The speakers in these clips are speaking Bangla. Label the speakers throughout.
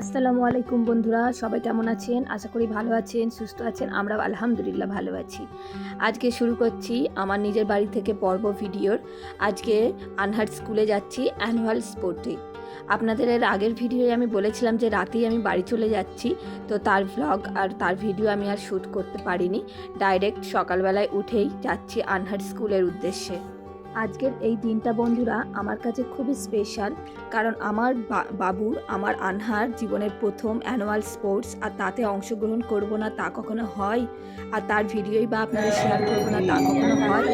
Speaker 1: আসসালামু আলাইকুম বন্ধুরা, সবাই কেমন আছেন? আশা করি ভালো আছেন, সুস্থ আছেন আমরা আলহামদুলিল্লাহ ভালো আছি। আজকে শুরু করছি আমার নিজের বাড়ি থেকে পর্ব ভিডিওর। আজকে আনহার স্কুলে যাচ্ছি অ্যানুয়াল স্পোর্টে আপনাদের এর আগের ভিডিওয়ে আমি বলেছিলাম যে রাতেই আমি বাড়ি চলে যাচ্ছি, তো তার ভ্লগ আর তার ভিডিও আমি আর শ্যুট করতে পারিনি। ডাইরেক্ট সকালবেলায় উঠেই যাচ্ছি আনহার স্কুলের উদ্দেশ্যে। আজকের এই দিনটা বন্ধুরা আমার কাছে খুবই স্পেশাল কারণ আমার বাবুর, আমার আনহার জীবনের প্রথম অ্যানুয়াল স্পোর্টস আর তাতে অংশগ্রহণ করব না তা কখনো হয় আর তার ভিডিওই বা আপনারা শেয়ার করব না তা কখনো হয়।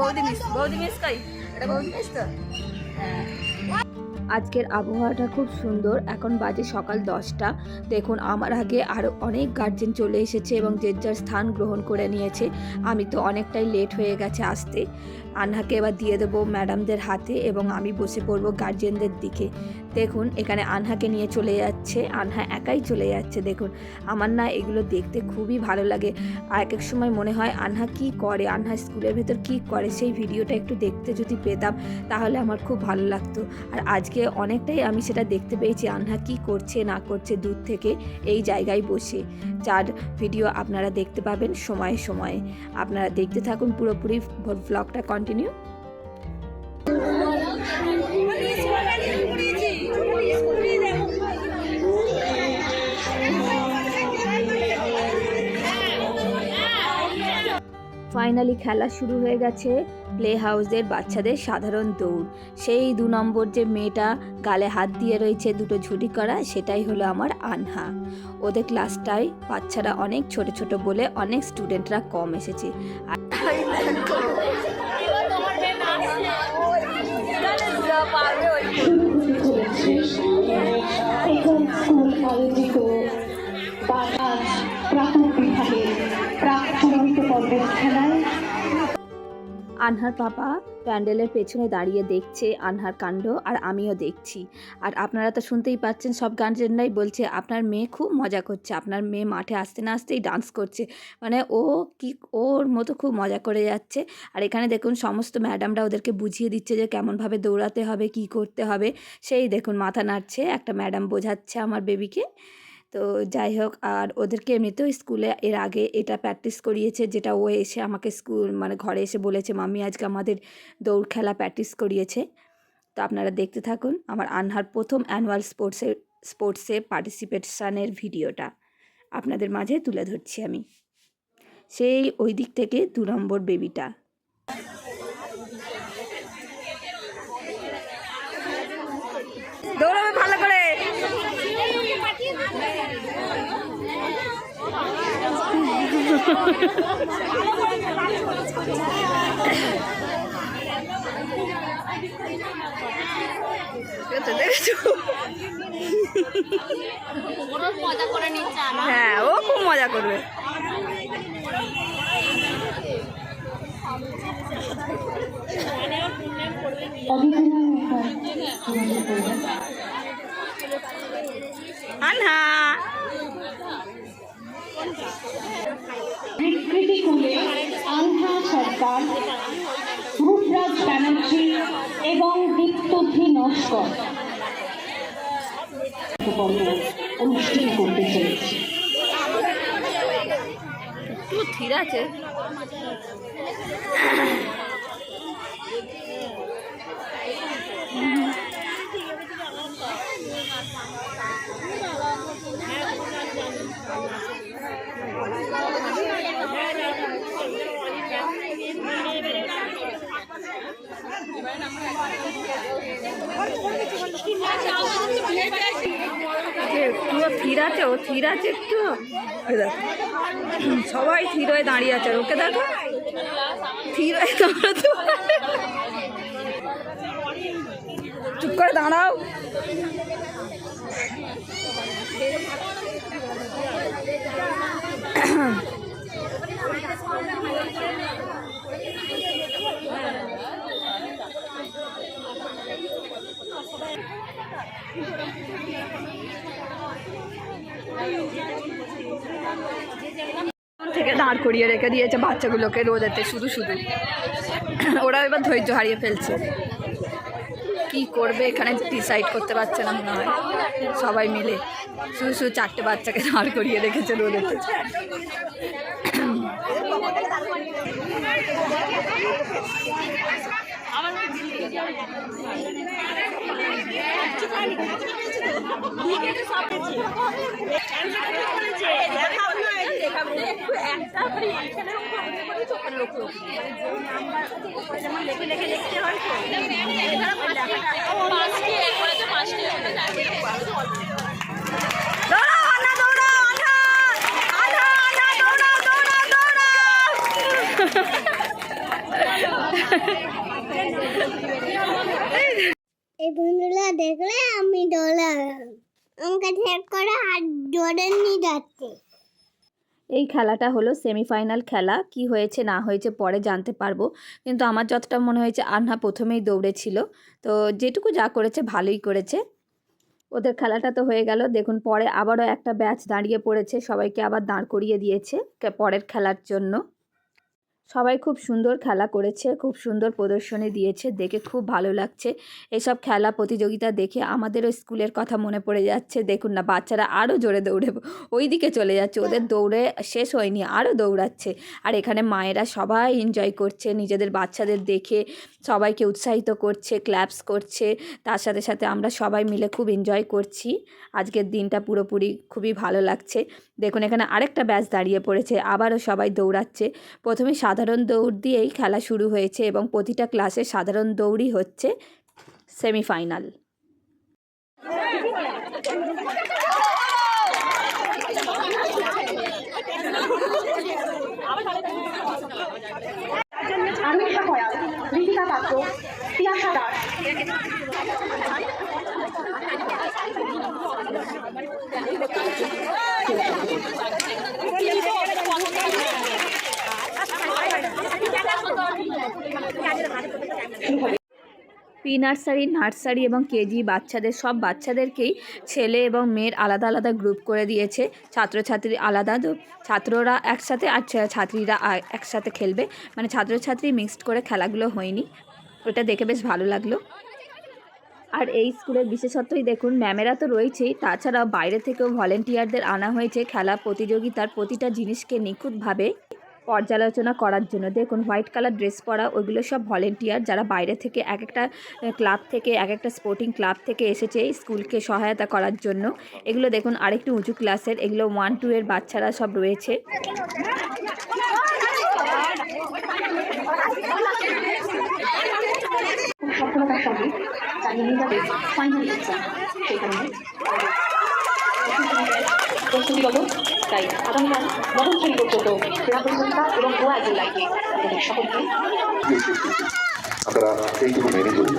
Speaker 1: বৌদি মিস বৌদি মিস কাই? এটা বৌদি মিস তো? আজকের আবহাওয়াটা খুব সুন্দর। এখন বাজে সকাল দশটা। দেখুন, আমার আগে আরও অনেক গার্জেন চলে এসেছে এবং যে যার স্থান গ্রহণ করে নিয়েছে। আমি তো অনেকটাই লেট হয়ে গেছে আসতে। আনহাকে এবার দিয়ে দেবো ম্যাডামদের হাতে এবং আমি বসে পড়ব গার্জেনদের দিকে। দেখুন, এখানে আনহাকে নিয়ে চলে যাচ্ছে। আনহা একাই চলে যাচ্ছে, দেখুন। আমার না এগুলো দেখতে খুবই ভালো লাগে। আর এক এক সময় মনে হয়, আনহা কি করে? আনহা স্কুলের ভেতর কি করে? সেই ভিডিওটা একটু দেখতে যদি পেতাম, তাহলে আমার খুব ভালো লাগতো। আর আজকে অনেকটাই আমি সেটা দেখতে পেয়েছি, আনহা কি করছে, না করছে দূর থেকে, এই জায়গায় বসে। যার ভিডিও আপনারা দেখতে পাবেন সময়ে সময়ে। আপনারা দেখতে থাকুন পুরোপুরি ব্লগটা কন্টিনিউ ফাইনালি খেলা শুরু হয়ে গেছে। প্লে হাউসের বাচ্চাদের সাধারণ দৌড়। সেই দু নম্বর যে মেয়েটা গালে হাত দিয়ে রয়েছে দুটো ঝুড়ি করা, সেটাই হলো আমার আনহা। ওদের ক্লাসটায় বাচ্চারা অনেক ছোট ছোট বলে অনেক স্টুডেন্টরা কম এসেছে।
Speaker 2: বাতাস বিভাগে প্রাক চূড়ান্ত পর্বের খেলায়
Speaker 1: আনহার পাপা প্যান্ডেলের পেছনে দাঁড়িয়ে দেখছে আনহার কাণ্ড আর আমিও দেখছি। আর আপনারা তো শুনতেই পাচ্ছেন, সব গার্জেনরাই বলছে, আপনার মেয়ে খুব মজা করছে। আপনার মেয়ে মাঠে আসতে না আসতেই ডান্স করছে। মানে ও কি, ওর মতো খুব মজা করে যাচ্ছে। আর এখানে দেখুন, সমস্ত ম্যাডামরা ওদেরকে বুঝিয়ে দিচ্ছে যে কেমনভাবে দৌড়াতে হবে, কি করতে হবে। সেই দেখুন, মাথা নাড়ছে, একটা ম্যাডাম বোঝাচ্ছে আমার বেবিকে তো যাই হোক, আর ওদেরকে এমনিতেও স্কুলে এর আগে এটা প্র্যাকটিস করিয়েছে, যেটা ও এসে আমাকে স্কুল মানে ঘরে এসে বলেছে, মাম্মি, আজকে আমাদের দৌড় খেলা প্র্যাকটিস করিয়েছে। তো আপনারা দেখতে থাকুন আমার আনহার প্রথম অ্যানুয়াল স্পোর্টসের স্পোর্টসে পার্টিসিপেশানের ভিডিওটা। আপনাদের মাঝে তুলে ধরছি আমি। সেই ওই দিক থেকে দু নম্বর বেবিটা দৌড়াবে ভালো করে দেখেছ দেখেছ
Speaker 3: ওরা মজা করে নিচ্ছে আমার
Speaker 1: হ্যাঁ ও খুব মজা করবে। আনহা
Speaker 2: বিকৃতি কুলে আনহা সরকার রূপরাজ ব্যানার্জি এবং দীপ্তধি নস্কর পর্ব অনুষ্ঠিত করতে চলেছে।
Speaker 1: ধীর আছে যে পুরো থির আছে ও, থির আছে একটু? সবাই থির হয়ে দাঁড়িয়ে আছে ওকে দেখো। থির হয়ে পারে। চুপ করে দাঁড়াও। থেকে দাঁড় করিয়ে রেখে দিয়েছে বাচ্চাগুলোকে রোদেতে, শুধু শুধু। ওরা এবার ধৈর্য হারিয়ে ফেলছে। কি করবে এখানে ডিসাইড করতে পারছে না মনে হয়। সবাই মিলে শুধু শুধু চারটে বাচ্চাকে দাঁড় করিয়ে রেখেছে রোদে দৌড়াও আন্না দৌড়াও আন্না আন্না আন্না দৌড়াও দৌড়াও দৌড়াও
Speaker 4: এই বন্ধুরা দেখলে আমি দৌড়ালাম আমাকে ঠেক করে হাত জোরে নিয়ে যাচ্ছে
Speaker 1: এই খেলাটা হলো সেমিফাইনাল খেলা। কি হয়েছে, না হয়েছে পরে জানতে পারব। কিন্তু আমার যতটা মনে হয়েছে আনহা প্রথমেই দৌড়েছিল। তো যেটুকু যা করেছে, ভালোই করেছে। ওদের খেলাটা তো হয়ে গেল। দেখুন, পরে আবারও একটা ব্যাচ দাঁড়িয়ে পড়েছে। সবাইকে আবার দাঁড় করিয়ে দিয়েছে পরের খেলার জন্য। সবাই খুব সুন্দর খেলা করেছে, খুব সুন্দর প্রদর্শনী দিয়েছে, দেখে খুব ভালো লাগছে। এসব খেলা প্রতিযোগিতা দেখে আমাদেরও স্কুলের কথা মনে পড়ে যাচ্ছে। দেখুন না, বাচ্চারা আরও জোরে দৌড়ে ওই দিকে চলে যাচ্ছে। ওদের দৌড়ে শেষ হয়নি আরও দৌড়াচ্ছে। আর এখানে মায়েরা সবাই এনজয় করছে, নিজেদের বাচ্চাদের দেখে সবাইকে উৎসাহিত করছে ক্ল্যাপস করছে। তার সাথে সাথে আমরা সবাই মিলে খুব এনজয় করছি। আজকের দিনটা পুরোপুরি খুবই ভালো লাগছে। দেখুন, এখানে আরেকটা ব্যাচ দাঁড়িয়ে পড়েছে, আবারও সবাই দৌড়াচ্ছে। প্রথমে সাধারণ দৌড় দিয়েই খেলা শুরু হয়েছে এবং প্রতিটা ক্লাসে সাধারণ দৌড়ই হচ্ছে সেমিফাইনাল। প্রি নার্সারি নার্সারি এবং কেজি বাচ্চাদের, সব বাচ্চাদেরকেই ছেলে এবং মেয়ের আলাদা আলাদা গ্রুপ করে দিয়েছে। ছাত্রছাত্রী আলাদা ছাত্ররা একসাথে আর ছাত্রীরা একসাথে খেলবে। মানে ছাত্রছাত্রী মিক্সড করে খেলাগুলো হয়নি। ওটা দেখে বেশ ভালো লাগল। আর এই স্কুলের বিশেষত্বই দেখুন, ম্যামেরা তো রয়েছেই। তাছাড়াও বাইরে থেকেও ভলেন্টিয়ারদের আনা হয়েছে। খেলা প্রতিযোগিতার প্রতিটা জিনিসকে নিখুঁতভাবে পর্যালোচনা করার জন্য। দেখুন, হোয়াইট কালার ড্রেস পরা, ওইগুলো সব ভলেন্টিয়ার যারা বাইরে থেকে এক একটা ক্লাব থেকে, এক একটা স্পোর্টিং ক্লাব থেকে এসেছে স্কুলকে সহায়তা করার জন্য। এগুলো দেখুন, আরেকটু উঁচু ক্লাসের, এগুলো ওয়ান টু এর বাচ্চারা সব রয়েছে।
Speaker 2: সফলতার সঙ্গে তাই আগামীকাল নবম শ্রেণি পর্যন্ত ক্রীড়া প্রতিযোগিতা এবং জেলাকে আপনাদের সকলকে
Speaker 5: আপনারা এইটুকু মেনে চলুন।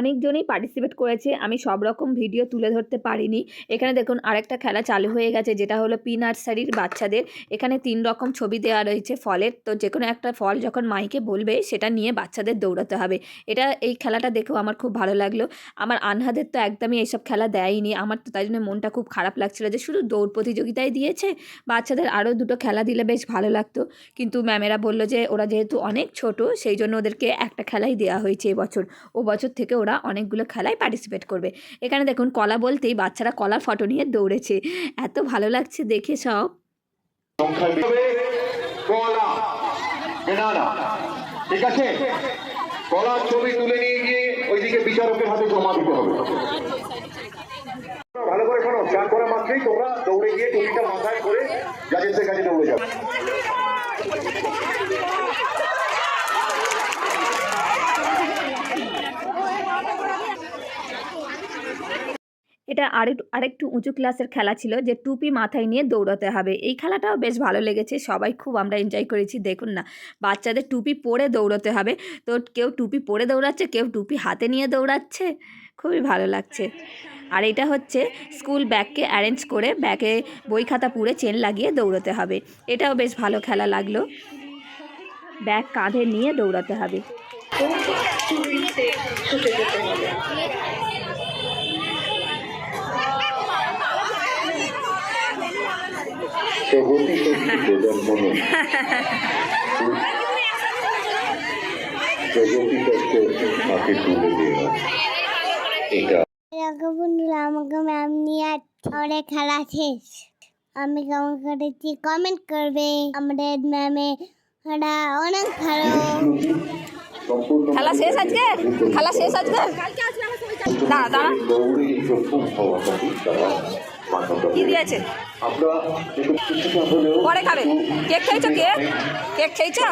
Speaker 1: অনেকজনই পার্টিসিপেট করেছে, আমি সব রকম ভিডিও তুলে ধরতে পারিনি। এখানে দেখুন আরেকটা খেলা চালু হয়ে গেছে, যেটা হলো পি নার্সারির বাচ্চাদের। এখানে তিন রকম ছবি দেওয়া রয়েছে ফলের, তো যে কোনো একটা ফল যখন মাইকে বলবে, সেটা নিয়ে বাচ্চাদের দৌড়াতে হবে। এটা, এই খেলাটা দেখেও আমার খুব ভালো লাগল। আমার আনহাদের তো একদমই এইসব খেলা দেয়নি আমার তো তাই জন্য মনটা খুব খারাপ লাগছিল যে শুধু দৌড় প্রতিযোগিতায় দিয়েছে, বাচ্চাদের আরও দুটো খেলা দিলে বেশ ভালো লাগতো। কিন্তু ম্যামেরা বলল যে, ওরা যেহেতু অনেক ছোট, সেই জন্য ওদেরকে একটা খেলাই দেওয়া হয়েছে এবছর। ও বছর থেকে ওরা অনেকগুলো খেলায় পার্টিসিপেট করবে। এখানে দেখুন, কলা বলতেই বাচ্চারা কলার ফটো নিয়ে দৌড়েছে। এত ভালো লাগছে দেখে সব।
Speaker 5: ঠিক আছে? কলার ছবি তুলে নিয়ে গিয়ে ওইদিকে বিচারকের হাতে জমা দিতে হবে। ভালো করে শোনো চান করা মাত্রই তোমরা দৌড়ে গিয়ে টুপিটা মাথায় করে জাজেসের কাছে দৌড়ে যাবে।
Speaker 1: এটা আরেকটু আরেকটু উঁচু ক্লাসের খেলা ছিল যে টুপি মাথায় নিয়ে দৌড়াতে হবে। এই খেলাটাও বেশ ভালো লেগেছে, সবাই খুব আমরা এনজয় করেছি, দেখুন না। বাচ্চাদের টুপি পরে দৌড়াতে হবে। তো কেউ টুপি পরে দৌড়াচ্ছে, কেউ টুপি হাতে নিয়ে দৌড়াচ্ছে, খুবই ভালো লাগছে। আর এটা হচ্ছে স্কুল ব্যাগকে অ্যারেঞ্জ করে ব্যাগে বই খাতা পুরে চেন লাগিয়ে দৌড়াতে হবে। এটাও বেশ ভালো খেলা লাগল। ব্যাগ কাঁধে নিয়ে দৌড়াতে হবে।
Speaker 4: আমাকে ম্যাম নিয়ে অনেক খেলা শেষ। আমি কেমন করেছি কমেন্ট করবে। আমাদের ম্যামে ওরা অনেক ভালো।
Speaker 1: খেলা শেষ আজকে? খেলা শেষ আজকে? দাঁড়া দাঁড়া। কি দিয়েছে? পরে খাবে। কেক খেয়েছো কেক? কেক খেয়েছো?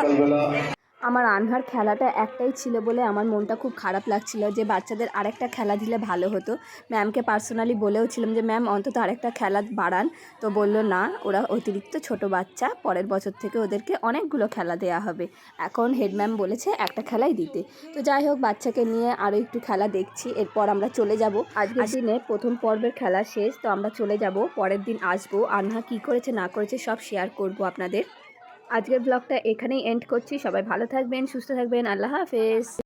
Speaker 1: আমার আনহার খেলাটা একটাই ছিল বলে আমার মনটা খুব খারাপ লাগছিল যে বাচ্চাদের আরেকটা খেলা দিলে ভালো হতো। ম্যামকে পার্সোনালি বলেও ছিলাম যে ম্যাম অন্তত আরেকটা খেলা বাড়ান। তো বলল না ওরা অতিরিক্ত ছোট বাচ্চা পরের বছর থেকে ওদেরকে অনেকগুলো খেলা দেওয়া হবে। এখন হেড ম্যাম বলেছে একটা খেলাই দিতে। তো যাই হোক বাচ্চাকে নিয়ে আরও একটু খেলা দেখছি এরপর আমরা চলে যাব। আজকের দিনে প্রথম পর্বের খেলা শেষ তো আমরা চলে যাব পরের দিন আসব। আনহা কী করেছে না করেছে সব শেয়ার করব আপনাদের। আজকের ব্লগটা এখানেই এন্ড করছি। সবাই ভালো থাকবেন সুস্থ থাকবেন। আল্লাহ হাফেজ।